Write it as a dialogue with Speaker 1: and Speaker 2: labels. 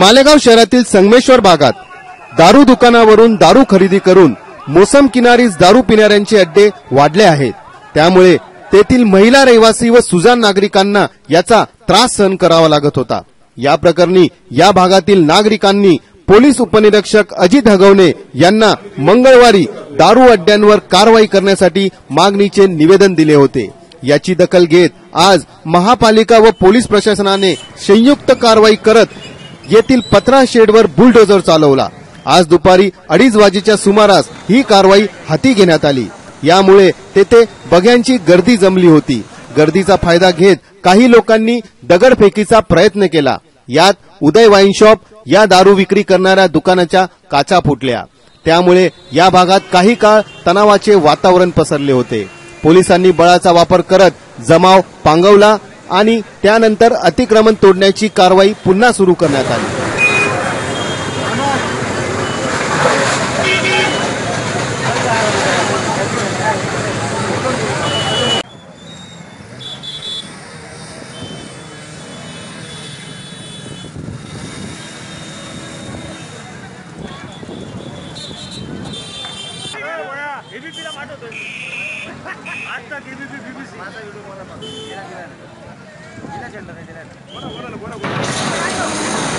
Speaker 1: मालेगाव शहरातील संगमेश्वर भागात दारू दुकानावरून दारू खरेदी करून मोसम किनारीच दारू पिणाऱ्यांचे अड्डे वाढले आहेत. त्यामुळे तेथील महिला रहिवासी व सुजान नागरिकांना याचा त्रास सहन करावा लागत होता. या प्रकरणी या भागातील नागरिकांनी पोलीस उपनिरीक्षक अजित हगवणे यांना मंगळवारी दारू अड्ड्यांवर कारवाई करण्यासाठी मागणीचे निवेदन दिले होते. याची दखल घेत आज महापालिका व पोलीस प्रशासनाने संयुक्त कारवाई करत येथील पत्रा शेडवर बुलडोझर चालवला. आज दुपारी अडीच वाजेच्या सुमारास ही कारवाई हाती घेण्यात आली. यामुळे तेथे बघ्यांची गर्दी जमली होती. गर्दीचा फायदा घेत काही लोकांनी दगडफेकीचा प्रयत्न केला. यात उदय वाईन शॉप या दारू विक्री करणाऱ्या दुकानाच्या काचा फुटल्या. त्यामुळे या भागात काही काळ तणावाचे वातावरण पसरले होते. पोलिसांनी बळाचा वापर करत जमाव पांगवला आणि त्यानंतर अतिक्रमण तोडण्याची कारवाई पुन्हा सुरू करण्यात आली.
Speaker 2: एबीपीला पाठवतोय आता एबीपी बीबीसी माझा व्हिडिओ मला दिला ना. दिला सेंटर, दिला ना. बोला, बोला, बोला, बोला.